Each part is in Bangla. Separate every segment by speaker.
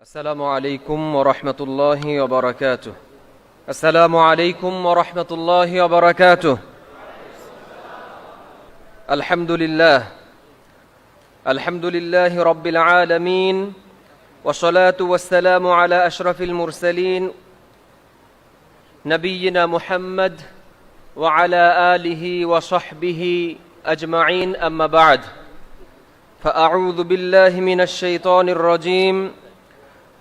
Speaker 1: السلام عليكم ورحمة الله وبركاته. السلام عليكم ورحمة الله وبركاته. الحمد لله. الحمد لله رب العالمين. والصلاة والسلام على أشرف المرسلين نبينا محمد وعلى آله وصحبه أجمعين. أما بعد فأعوذ بالله من الشيطان الرجيم.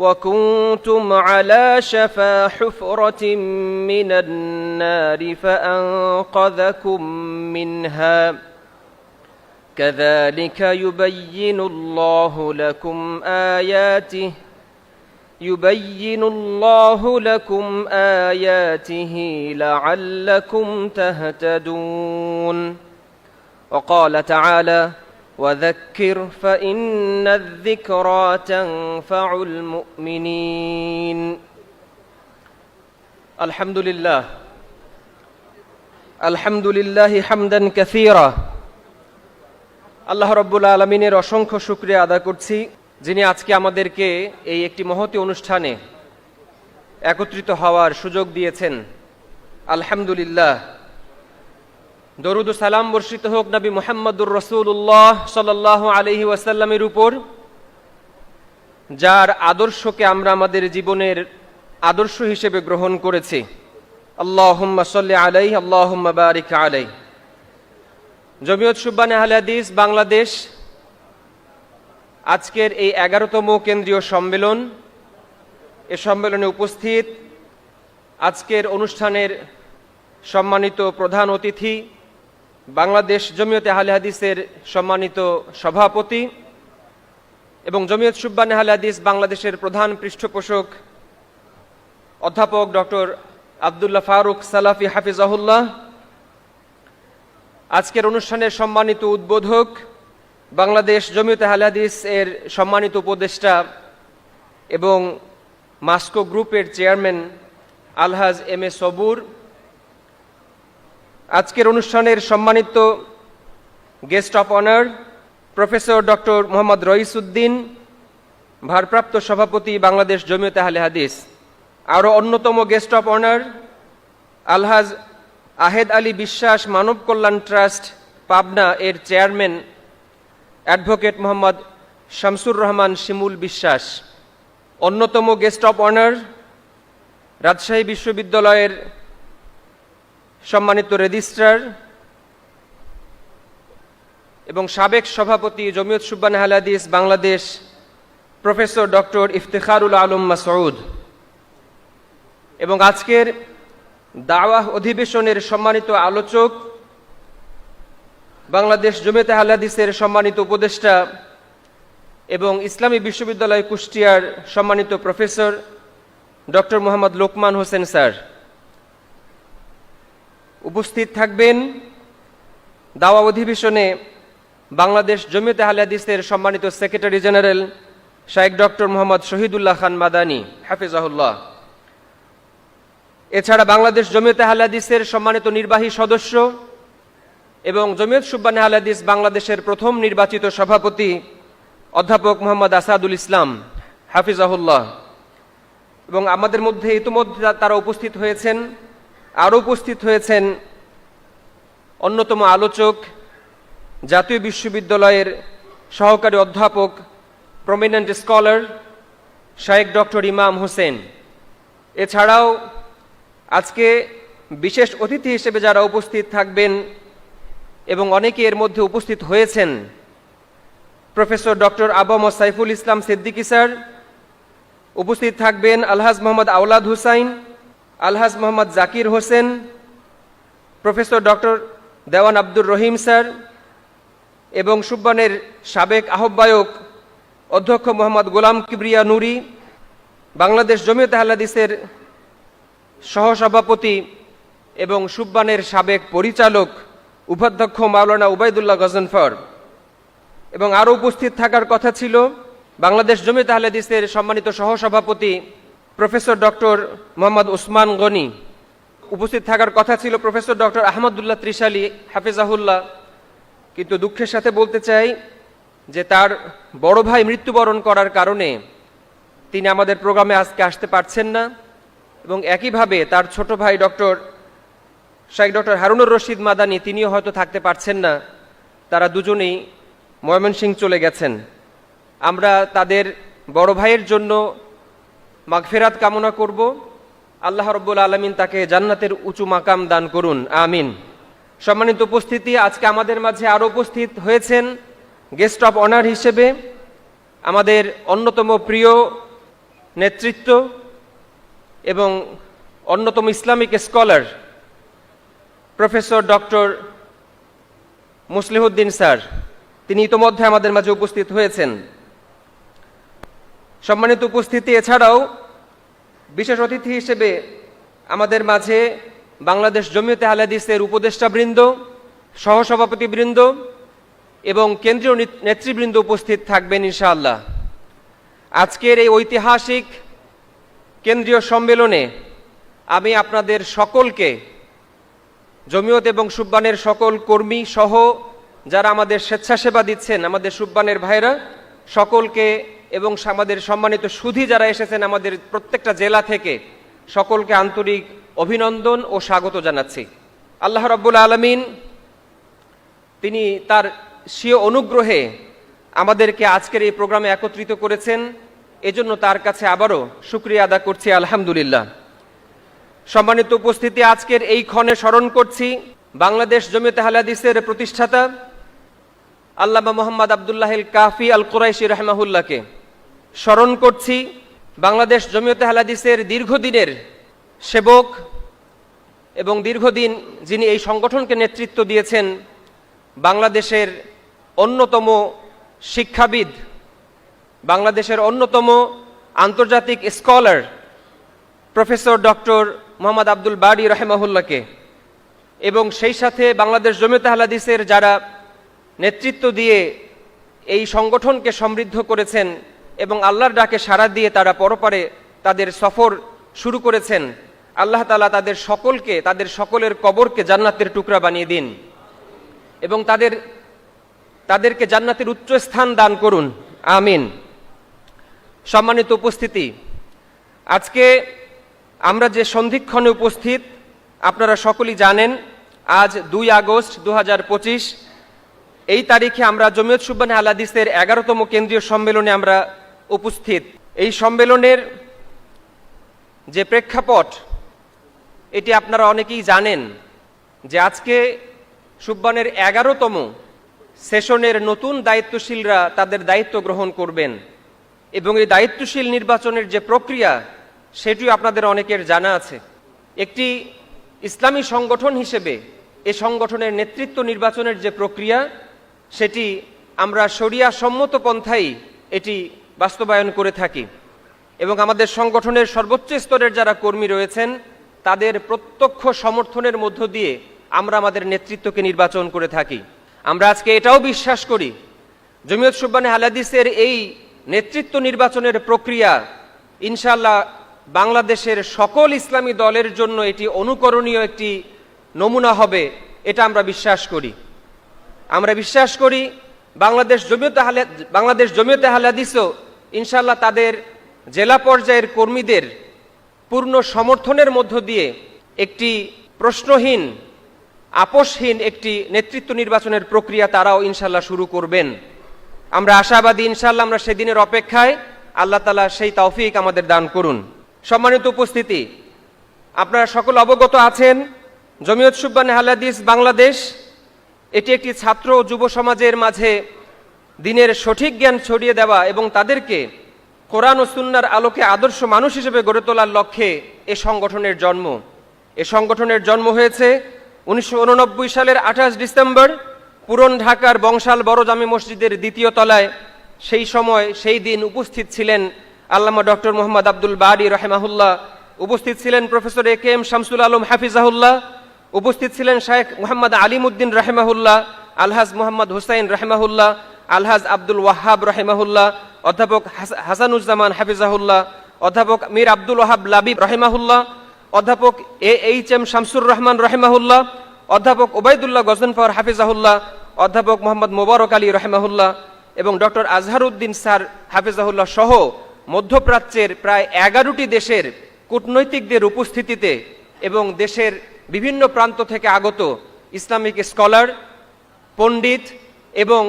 Speaker 1: وكنتم على شفا حفرة من النار فأنقذكم منها. كذلك يبين الله لكم آياته يبين الله لكم آياته لعلكم تهتدون. وقال تعالى وذكر فإن الذكرى تنفع المؤمنين الحمد لله الحمد لله حمدا كثيرا আল্লাহ রব্বুল আলমিনের অসংখ্য শুক্রিয়া আদায় করছি যিনি আজকে আমাদেরকে এই একটি মহতি অনুষ্ঠানে একত্রিত হওয়ার সুযোগ দিয়েছেন আলহামদুলিল্লাহ দরুদ সালাম বর্ষিত হোক নবী মোহাম্মদুর রসুল্লাহ সাল্লাহ আলহি ওয়াসাল্লামের উপর, যার আদর্শকে আমরা আমাদের জীবনের আদর্শ হিসেবে গ্রহণ করেছি। আল্লাহুম্মা সাল্লি আলাই আল্লাহুম্মা বারিক আলাই জমিয়ত সুব্বানে আহলে হাদিস, বাংলাদেশ আজকের এই এগারোতম কেন্দ্রীয় সম্মেলন। এ সম্মেলনে উপস্থিত আজকের অনুষ্ঠানের সম্মানিত প্রধান অতিথি বাংলাদেশ জমিয়তে আহলে হাদিসের সম্মানিত সভাপতি এবং জমিয়ত সুব্বান আহলে হাদিস বাংলাদেশের প্রধান পৃষ্ঠপোষক অধ্যাপক ডক্টর আবদুল্লাহ ফারুক সালাফি হাফিজাহুল্লাহ। আজকের অনুষ্ঠানের সম্মানিত উদ্বোধক বাংলাদেশ জমিয়তে আহলে হাদিস এর সম্মানিত উপদেষ্টা এবং মাস্কো গ্রুপের চেয়ারম্যান আলহাজ এম এ সবুর। আজকের অনুষ্ঠানের সম্মানিত guest of honour, professor doctor Mohammad Raisuddin ভারপ্রাপ্ত সভাপতি বাংলাদেশ জমিয়ত আহলে হাদিস, আরও অন্যতম guest of honour, Alhaj Ahed Ali Biswas Manab Kalyan trust Pabna এর চেয়ারম্যান অ্যাডভোকেট মোহাম্মদ শামসুর রহমান শিমুল বিশ্বাস, অন্যতম গেস্ট অফ অনার, রাজশাহী বিশ্ববিদ্যালয়ের সম্মানিত রেজিস্ট্রার এবং সাবেক সভাপতি জমিয়ত সুব্বান হালাদিস বাংলাদেশ প্রফেসর ডক্টর ইফতেখারুল আলম মাসউদ। এবং আজকের দাওয়াহ অধিবেশনের সম্মানিত আলোচক বাংলাদেশ জমিয়তে হালাদিসের সম্মানিত উপদেষ্টা এবং ইসলামী বিশ্ববিদ্যালয় কুষ্টিয়ার সম্মানিত professor doctor Mohammad Lokman Hossain sir. উপস্থিত থাকবেন দাওয়া অধিবেশনে বাংলাদেশ জমিয়তে হাদিসের সম্মানিত secretary general Sheikh doctor Mohammad Shahidullah Khan Madani, হাফিজাহুল্লাহ। এছাড়া বাংলাদেশ জমিয়তে হাদিসের সম্মানিত নির্বাহী সদস্য এবং জমিয়ত সুব্বান হাদিস বাংলাদেশের প্রথম নির্বাচিত সভাপতি অধ্যাপক মোহাম্মদ আসাদুল ইসলাম, হাফিজাহুল্লাহ। এবং আমাদের মধ্যে ইতিমধ্যে তারা উপস্থিত হয়েছেন। আরও উপস্থিত হয়েছেন অন্যতম আলোচক, জাতীয় বিশ্ববিদ্যালয়ের সহকারী অধ্যাপক প্রমিনেন্ট স্কলার শায়েক ডক্টর ইমাম হোসেন। এছাড়াও আজকে বিশেষ অতিথি হিসেবে যারা উপস্থিত থাকবেন এবং অনেকে এর মধ্যে উপস্থিত হয়েছেন, প্রফেসর ডক্টর আবম সাইফুল ইসলাম সিদ্দিকী স্যার, উপস্থিত থাকবেন Alhaj Mohammad Awlad Hussain Alhaj Mohammad Zakir Hossain, professor doctor Dewan Abdur Rahim sir এবং সুব্বানের সাবেক আহ্বায়ক অধ্যক্ষ মোহাম্মদ গোলাম কিবরিয়া নুরি, বাংলাদেশ জমিয়ত হালাদিসের সহসভাপতি এবং সুব্বানের সাবেক পরিচালক উপাধ্যক্ষ মাওলানা উবায়দুল্লাহ গজনফর। এবং আরও উপস্থিত থাকার কথা ছিল, বাংলাদেশ জমিত আহলেদিসের সম্মানিত সহসভাপতি প্রফেসর ডক্টর মোহাম্মদ ওসমান গনি। উপস্থিত থাকার কথা ছিল প্রফেসর ডক্টর আহমদুল্লাহ ত্রিশালী, হাফিজাহুল্লাহ। কিন্তু দুঃখের সাথে বলতে চাই যে তার বড় ভাই মৃত্যুবরণ করার কারণে তিনি আমাদের প্রোগ্রামে আজকে আসতে পারছেন না এবং একইভাবে তার ছোট ভাই ডক্টর শাইখ ডক্টর হারুনুর রশিদ মাদানি, তিনিও হয়তো থাকতে পারছেন না। তারা দুজনেই ময়মনসিং চলে গেছেন। আমরা তাদের বড় ভাইয়ের জন্য মাগফেরাত কামনা করব। আল্লাহ রব্বুল আলমিন তাকে জান্নাতের উঁচু মাকাম দান করুন। আমিন। সম্মানিত উপস্থিতি, আজকে আমাদের মাঝে আরও উপস্থিত হয়েছেন গেস্ট অফ অনার হিসেবে আমাদের অন্যতম প্রিয় নেতৃত্ব এবং অন্যতম Islamic scholar, professor doctor Musliuddin sir. তিনি ইতোমধ্যে আমাদের মাঝে উপস্থিত হয়েছেন। সম্মানিত উপস্থিতি, এছাড়াও বিশেষ অতিথি হিসেবে আমাদের মাঝে বাংলাদেশ জমিয়তে আলাদিসের উপদেষ্টাবৃন্দ, সহসভাপতিবৃন্দ এবং কেন্দ্রীয় নেতৃবৃন্দ উপস্থিত থাকবেন ইনশাআল্লাহ। আজকের এই ঐতিহাসিক কেন্দ্রীয় সম্মেলনে আমি আপনাদের সকলকে, জমিয়ত এবং সুব্বানের সকল কর্মী সহ যারা আমাদের স্বেচ্ছাসেবা দিচ্ছেন, আমাদের সুব্বানের ভাইরা সকলকে এবং আমাদের সম্মানিত সুধী যারা এসেছেন আমাদের প্রত্যেকটা জেলা থেকে, সকলকে আন্তরিক অভিনন্দন ও স্বাগত জানাচ্ছি। আল্লাহ রব্বুল আলমিন তিনি তার স্বীয় অনুগ্রহে আমাদেরকে আজকের এই প্রোগ্রামে একত্রিত করেছেন। এজন্য তার কাছে আবারও শুক্রিয়া আদা করছি, আলহামদুলিল্লাহ। সম্মানিত উপস্থিতি আজকের এই ক্ষণে স্মরণ করছি, বাংলাদেশ জমিয়তে হালাদিসের প্রতিষ্ঠাতা আল্লামা মোহাম্মদ আবদুল্লাহ কাফি আল কুরাইশি রহমাহুল্লাহকে। স্মরণ করছি, বাংলাদেশ জমিয়তে হালাদিসের দীর্ঘদিনের সেবক এবং দীর্ঘদিন যিনি এই সংগঠনকে নেতৃত্ব দিয়েছেন, বাংলাদেশের অন্যতম শিক্ষাবিদ, বাংলাদেশের অন্যতম আন্তর্জাতিক scholar, professor doctor Mohammad Abdul Bari রহেমাহুল্লাহকে। এবং সেই সাথে বাংলাদেশ জমিয়ত হালাদিসের যারা নেতৃত্ব দিয়ে এই সংগঠনকে সমৃদ্ধ করেছেন এবং আল্লাহর ডাকে সাড়া দিয়ে তারা পরপারে তাদের সফর শুরু করেছেন। আল্লাহ তালা তাদের সকলকে, তাদের সকলের কবরকে জান্নাতের টুকরা বানিয়ে দিন এবং তাদের, তাদেরকে জান্নাতের উচ্চ স্থান দান করুন। আমিন। সম্মানিত উপস্থিতি, আজকে আমরা যে সন্ধিক্ষণে উপস্থিত, আপনারা সকলেই জানেন, আজ দুই আগস্ট দু হাজার পঁচিশ, এই তারিখে আমরা জমিয়ত সুব্বান আলাদিসের এগারোতম কেন্দ্রীয় সম্মেলনে আমরা উপস্থিত। এই সম্মেলনের যে প্রেক্ষাপট, এটি আপনারা অনেকেই জানেন যে আজকে সুব্বানের এগারোতম সেশনের নতুন দায়িত্বশীলরা তাদের দায়িত্ব গ্রহণ করবেন এবং এই দায়িত্বশীল নির্বাচনের যে প্রক্রিয়া, সেটিও আপনাদের অনেকের জানা আছে। একটি ইসলামী সংগঠন হিসেবে এ সংগঠনের নেতৃত্ব নির্বাচনের যে প্রক্রিয়া, সেটি আমরা শরিয়া সম্মত পন্থাই এটি বাস্তবায়ন করে থাকি। এবং আমাদের সংগঠনের সর্বোচ্চ স্তরের যারা কর্মী রয়েছেন, তাদের প্রত্যক্ষ সমর্থনের মধ্য দিয়ে আমরা আমাদের নেতৃত্বকে নির্বাচন করে থাকি। আমরা আজকে এটাও বিশ্বাস করি, জমিয়ত সুব্বানে হালাদিসের এই নেতৃত্ব নির্বাচনের প্রক্রিয়া ইনশাল্লাহ বাংলাদেশের সকল ইসলামী দলের জন্য এটি অনুকরণীয় একটি নমুনা হবে, এটা আমরা বিশ্বাস করি। আমরা বিশ্বাস করি বাংলাদেশ জমিয়তে বাংলাদেশ জমিয়তে হালাদিসও ইনশাল্লাহ তাদের জেলা পর্যায়ের কর্মীদের পূর্ণ সমর্থনের মধ্য দিয়ে একটি প্রশ্নহীন, আপোষহীন একটি নেতৃত্ব নির্বাচনের প্রক্রিয়া তারাও ইনশাল্লাহ শুরু করবেন। আমরা আশাবাদী ইনশাল্লাহ আমরা সেদিনের অপেক্ষায় আল্লাহ তালা সেই তৌফিক আমাদের দান করুন। সম্মানিত উপস্থিতি, আপনারা সকল অবগত আছেন, জমিয়ত সুব্বান হালাদিস বাংলাদেশ, এটি একটি ছাত্র ও যুব সমাজের মাঝে দিনের সঠিক জ্ঞান ছড়িয়ে দেওয়া এবং তাদেরকে কোরআন ও সুন্নার আলোকে আদর্শ মানুষ হিসেবে গড়ে তোলার লক্ষ্যে এ সংগঠনের জন্ম। এ সংগঠনের জন্ম হয়েছে উনিশশো উননব্বই সালের আঠাশ ডিসেম্বর, পুরন ঢাকার বংশাল বড় জামে মসজিদের দ্বিতীয় তলায়। সেই সময় সেই দিন উপস্থিত ছিলেন আল্লামা ডক্টর মোহাম্মদ আব্দুল বাড়ি রহেমাহুল্লাহ, উপস্থিত ছিলেন professor A K M Shamsul Alam হাফিজাহুল্লাহ, উপস্থিত ছিলেন শায়েখ মোহাম্মদ আলিমুদ্দিন রাহেমাহুল্লাহ, আলহাজ মোহাম্মদ হুসাইন রাহেমাহুল্লাহ আলহাজ আব্দুল ওয়াহাব রহেমাহুল্লাহ, অধ্যাপক হাস- হাসানুজ্জামান হাফিজাহুল্লাহ, অধ্যাপক মীর আব্দুল ওয়াহাব লাবিব রহেমাহুল্লাহ, অধ্যাপক A H M Shamsur Rahman রহেমাহুল্লাহ, অধ্যাপক ওবায়দুল্লাহ গজনফর হাফিজাহুল্লাহ, অধ্যাপক মোহাম্মদ মোবারক আলী রহেমাহুল্লাহ এবং ডক্টর আজহারউদ্দিন স্যার হাফিজাহুল্লাহ সহ মধ্যপ্রাচ্যের প্রায় এগারোটি দেশের কূটনৈতিকদের উপস্থিতিতে এবং দেশের বিভিন্ন প্রান্ত থেকে আগত ইসলামিক স্কলার, পণ্ডিত এবং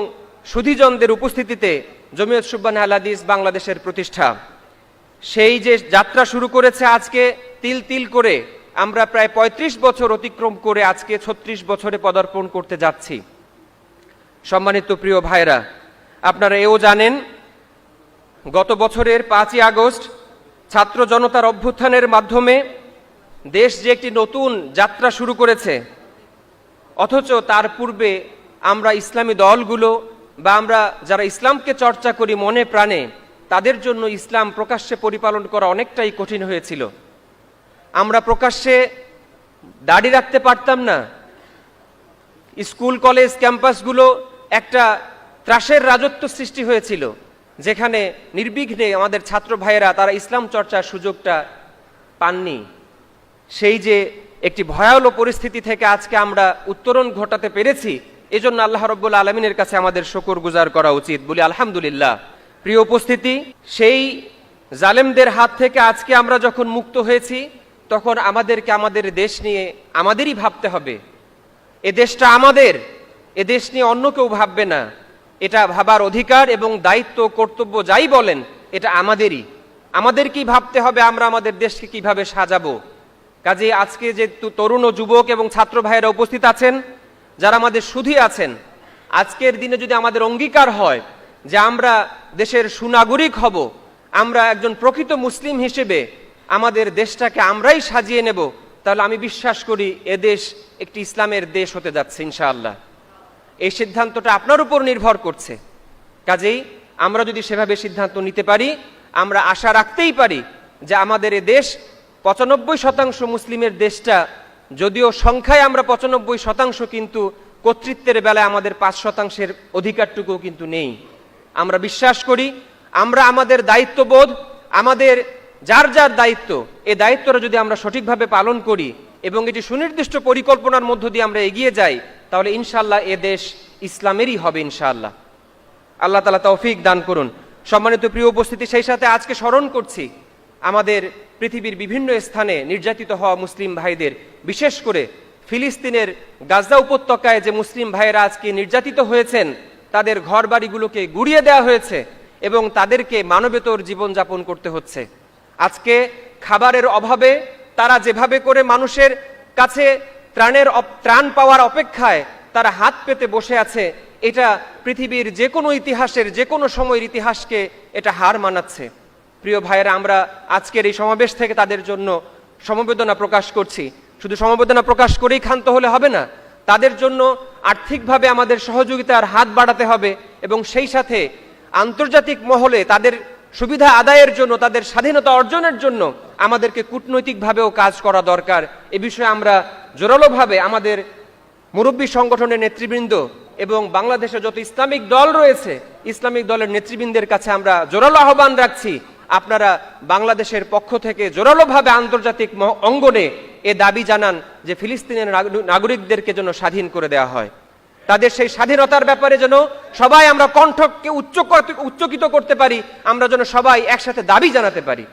Speaker 1: সুধীজনদের উপস্থিতিতে জমিয়ত সুব্বান আল হাদিস বাংলাদেশের প্রতিষ্ঠা। সেই যে যাত্রা শুরু করেছে আজকে, তিল তিল করে আমরা প্রায় ৩৫ বছর অতিক্রম করে আজকে ছত্রিশ বছরে পদার্পণ করতে যাচ্ছি। সম্মানিত প্রিয় ভাইরা আপনারা এও জানেন, গত বছরের পাঁচই আগস্ট ছাত্র জনতার অভ্যুত্থানের মাধ্যমে দেশ যে একটি নতুন যাত্রা শুরু করেছে, অথচ তার পূর্বে আমরা ইসলামী দলগুলো বা আমরা যারা ইসলামকে চর্চা করি মনে প্রাণে, তাদের জন্য ইসলাম প্রকাশ্যে পরিপালন করা অনেকটাই কঠিন হয়েছিল। আমরা প্রকাশ্যে দাড়ি রাখতে পারতাম না। স্কুল, কলেজ, ক্যাম্পাসগুলো একটা ত্রাসের রাজত্ব সৃষ্টি হয়েছিল, যেখানে নির্বিঘ্নে আমাদের ছাত্র ভাইয়েরা তারা ইসলাম চর্চার সুযোগটা পাননি। সেই যে একটি ভয়াবহ পরিস্থিতি থেকে আজকে আমরা উত্তরণ ঘটাতে পেরেছি এজন্য আল্লাহ রব্বুল আলমিনের কাছে আমাদের শকর গুজার করা উচিত। বলি, আলহামদুলিল্লাহ। প্রিয় উপস্থিতি, সেই জালেমদের হাত থেকে আজকে আমরা যখন মুক্ত হয়েছি, তখন আমাদেরকে আমাদের দেশ নিয়ে আমাদেরই ভাবতে হবে। এ দেশটা আমাদের, এ দেশ নিয়ে অন্য কেউ ভাববে না। এটা ভাবার অধিকার এবং দায়িত্ব, কর্তব্য যাই বলেন, এটা আমাদেরই। আমাদেরকেই ভাবতে হবে, আমরা আমাদের দেশকে কীভাবে সাজাবো? কাজে আজকে যে তরুণ ও যুবক এবং ছাত্র ভাইয়েরা উপস্থিত আছেন যারা আমাদের সুধী আছেন, আজকের দিনে যদি আমাদের অঙ্গীকার হয় যে আমরা দেশের সুনাগরিক হব, আমরা একজন প্রকৃত মুসলিম হিসেবে আমাদের দেশটাকে আমরাই সাজিয়ে নেব, তাহলে আমি বিশ্বাস করি এদেশ একটি ইসলামের দেশ হতে যাচ্ছে, ইনশাআল্লাহ। এই সিদ্ধান্তটা আপনার উপর নির্ভর করছে। কাজেই আমরা যদি সেভাবে সিদ্ধান্ত নিতে পারি, আমরা আশা রাখতেই পারি যে আমাদের এ দেশ পঁচানব্বই শতাংশ মুসলিমের দেশটা যদিও সংখ্যায় আমরা পঁচানব্বই শতাংশ কিন্তু কর্তৃত্বের বেলায় আমাদের পাঁচ শতাংশের অধিকারটুকুও কিন্তু নেই। আমরা বিশ্বাস করি, আমরা আমাদের দায়িত্ববোধ, আমাদের যার যার দায়িত্ব, এ দায়িত্বটা যদি আমরা সঠিকভাবে পালন করি এবং এটি সুনির্দিষ্ট পরিকল্পনার মধ্য দিয়ে আমরা এগিয়ে যাই, তাহলে ইনশাল্লাহ এ দেশ ইসলামেরই হবে ইনশাআল্লাহ। আল্লাহ তালা তৌফিক দান করুন। সম্মানিত প্রিয় উপস্থিতি, সেই সাথে আজকে স্মরণ করছি আমাদের পৃথিবীর বিভিন্ন স্থানে নির্যাতিত হওয়া মুসলিম ভাইদের, বিশেষ করে ফিলিস্তিনের গাজা উপত্যকায় যে মুসলিম ভাইয়েরা আজকে নির্যাতিত হয়েছেন, তাদের ঘর বাড়িগুলোকে গুড়িয়ে দেওয়া হয়েছে এবং তাদেরকে মানবেতর জীবনযাপন করতে হচ্ছে। আজকে খাবারের অভাবে তারা যেভাবে করে মানুষের কাছে ত্রাণের ত্রাণ পাওয়ার অপেক্ষায় তারা হাত পেতে বসে আছে, এটা পৃথিবীর যে কোনো ইতিহাসের যে কোনো সময়ের ইতিহাসকে এটা হার মানাচ্ছে। প্রিয় ভাইয়েরা, আমরা আজকের এই সমাবেশ থেকে তাদের জন্য সমবেদনা প্রকাশ করছি। শুধু সমবেদনা প্রকাশ করেই ক্ষান্ত হলে হবে না, তাদের জন্য আর্থিকভাবে আমাদের সহযোগিতার হাত বাড়াতে হবে এবং সেই সাথে আন্তর্জাতিক মহলে তাদের সুবিধা আদায়ের জন্য, তাদের স্বাধীনতা অর্জনের জন্য আমাদেরকে কূটনৈতিকভাবেও কাজ করা দরকার। এ বিষয়ে আমরা জোরালোভাবে আমাদের মুরব্বী সংগঠনের নেতৃবৃন্দ এবং বাংলাদেশে যত ইসলামিক দল রয়েছে, ইসলামিক দলের নেতৃবৃন্দের কাছে আমরা জোরালো আহ্বান রাখছি। আপনারা বাংলাদেশের পক্ষ থেকে জোরালোভাবে আন্তর্জাতিক অঙ্গনে এ দাবি জানান যে ফিলিস্তিনের নাগরিকদেরকে যেন স্বাধীন করে দেওয়া হয়। তাদের সেই স্বাধীনতার ব্যাপারে যেন সবাই আমরা কণ্ঠকে উচ্চ উচ্চকিত করতে পারি, আমরা যেন সবাই একসাথে দাবি জানাতে পারি।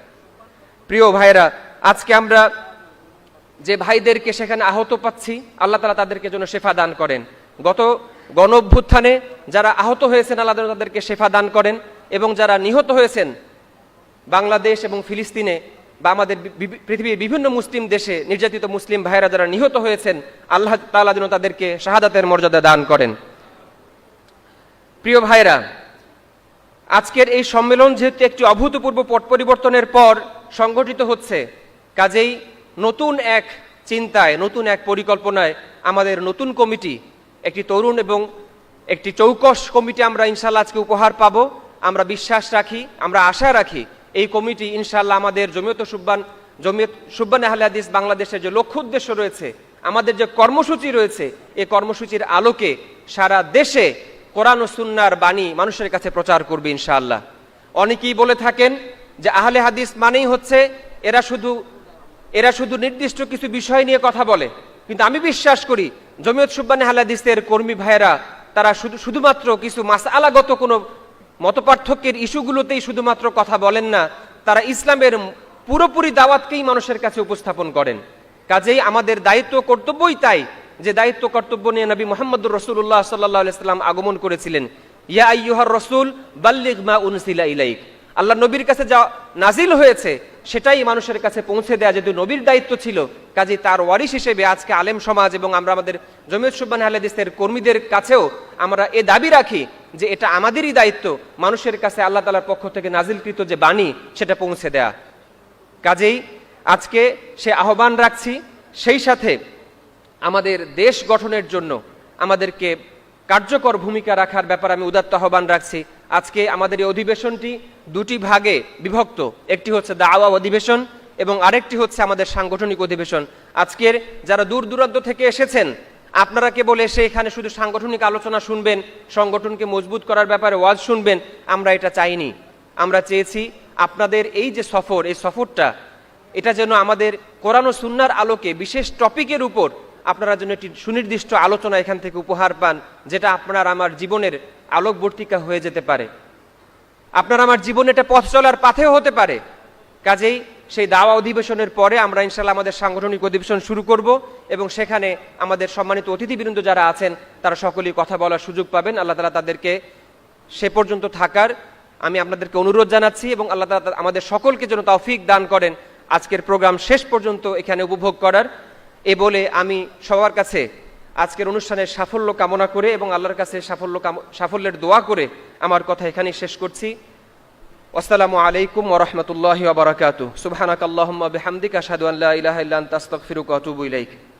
Speaker 1: প্রিয় ভাইয়েরা, আজকে আমরা যে ভাইদেরকে সেখানে আহত পাচ্ছি, আল্লাহ তালা তাদেরকে যেন শেফা দান করেন। গত গণ যারা আহত হয়েছেন, আল্লাহ তাদেরকে শেফা দান করেন এবং যারা নিহত হয়েছেন বাংলাদেশ এবং ফিলিস্তিনে বা আমাদের পৃথিবীর বিভিন্ন মুসলিম দেশে নির্যাতিত মুসলিম ভাইয়েরা যারা নিহত হয়েছেন, আল্লাহ তাআলা যেন তাদেরকে শাহাদাতের মর্যাদা দান করেন। প্রিয় ভাইরা আজকের এই সম্মেলন যেহেতু একটি অভূতপূর্ব পট পরিবর্তনের পর সংগঠিত হচ্ছে, কাজেই নতুন এক চিন্তায়, নতুন এক পরিকল্পনায় আমাদের নতুন কমিটি, একটি তরুণ এবং একটি চৌকস কমিটি আমরা ইনশাল্লাহ আজকে উপহার পাব। আমরা বিশ্বাস রাখি, আমরা আশা রাখি এই কমিটি ইনশাল্লাহ আমাদের জমিয়ত সুব্বান জমিয়ত, সুব্বান আহলে হাদিস বাংলাদেশের যে লক্ষ্য উদ্দেশ্য রয়েছে, আমাদের যে কর্মসূচি রয়েছে এই কর্মসূচির আলোকে সারা দেশে কোরআন ও সুন্নার বাণী মানুষের কাছে প্রচার করবে ইনশাআল্লাহ। অনেকেই বলে থাকেন যে আহলে হাদিস মানেই হচ্ছে এরা শুধু এরা শুধু নির্দিষ্ট কিছু বিষয় নিয়ে কথা বলে। কিন্তু আমি বিশ্বাস করি জমিয়ত সুব্বান হালাদিসের কর্মী ভাইয়েরা, তারা শুধু, শুধুমাত্র কিছু মাসআলাগত কোনো মতপার্থক্যের ইস্যুগুলোতেই শুধুমাত্র কথা বলেন না, তারা ইসলামের পুরোপুরি দাওয়াতকেই মানুষের কাছে উপস্থাপন করেন। কাজেই আমাদের দায়িত্ব কর্তব্যই তাই যে দায়িত্ব কর্তব্য নিয়ে নবী মোহাম্মদুর রসুল্লাহ সাল্লাহ সাল্লাম আগমন করেছিলেন। ইয়া আইয়ুহার রসুল বাল্লিক মা উনসিলা ইলাইক। আল্লাহ নবীর কাছে যা নাজিল হয়েছে সেটাই মানুষের কাছে পৌঁছে দেয়া যেহেতু নবীর দায়িত্ব ছিল, কাজে তার ওয়ারিশ হিসেবে আজকে আলেম সমাজ এবং আমরা আমাদের জমিয়ত সুব্বান আহলেদিসের কর্মীদের কাছেও আমরা এ দাবি রাখি যে এটা আমাদেরই দায়িত্ব, মানুষের কাছে আল্লাহ তালার পক্ষ থেকে নাজিলকৃত যে বাণী, সেটা পৌঁছে দেয়া। কাজেই আজকে সে আহ্বান রাখছি, সেই সাথে আমাদের দেশ গঠনের জন্য আমাদেরকে কার্যকর ভূমিকা রাখার ব্যাপারে আমি উদাত্ত আহ্বান রাখছি। আজকে আমাদের এই অধিবেশনটি দুটি ভাগে বিভক্ত। একটি হচ্ছে দাওয়া অধিবেশন এবং আরেকটি হচ্ছে আমাদের সাংগঠনিক অধিবেশন। আজকের যারা দূর দূরান্ত থেকে এসেছেন, আপনারা কেবল এসে এখানে শুধু সাংগঠনিক আলোচনা শুনবেন, সংগঠনকে মজবুত করার ব্যাপারে ওয়াজ শুনবেন, আমরা এটা চাইনি। আমরা চেয়েছি আপনাদের এই যে সফর, এই সফরটা, এটা যেন আমাদের কোরআন সুন্নার আলোকে বিশেষ টপিকের উপর আপনারা যেন একটি সুনির্দিষ্ট আলোচনা এখান থেকে উপহার পান, যেটা আপনার আমার জীবনের আলোকবর্তিকা হয়ে যেতে পারে। আপনার আমার জীবনে এটা পথ চলার পাথেও হতে পারে। কাজেই সেই দাওয়া অধিবেশনের পরে আমরা ইনশাল্লাহ আমাদের সাংগঠনিক অধিবেশন শুরু করব এবং সেখানে আমাদের সম্মানিত অতিথিবৃন্দ যারা আছেন, তারা সকলেই কথা বলার সুযোগ পাবেন। আল্লাহ তালা তাদেরকে সে পর্যন্ত থাকার আমি আপনাদেরকে অনুরোধ জানাচ্ছি এবং আল্লাহ তালা আমাদের সকলকে যেন তৌফিক দান করেন। আজকের প্রোগ্রাম শেষ পর্যন্ত এখানে উপভোগ করার। এ বলে আমি সবার কাছে আজকের অনুষ্ঠানের সাফল্য কামনা করে এবং আল্লাহর কাছে সাফল্য সাফল্যের দোয়া করে আমার কথা এখানেই শেষ করছি। আসসালামু আলাইকুম ওরহমতুল্লাহ বারাকাতু সুবাহ আল্লাহুম্মা বেহামদিক আশহাদু আল্লাহ ইলাহা ইল্লা আনতা, আস্তাগফিরুকা ওয়া আতুবু ইলাইক।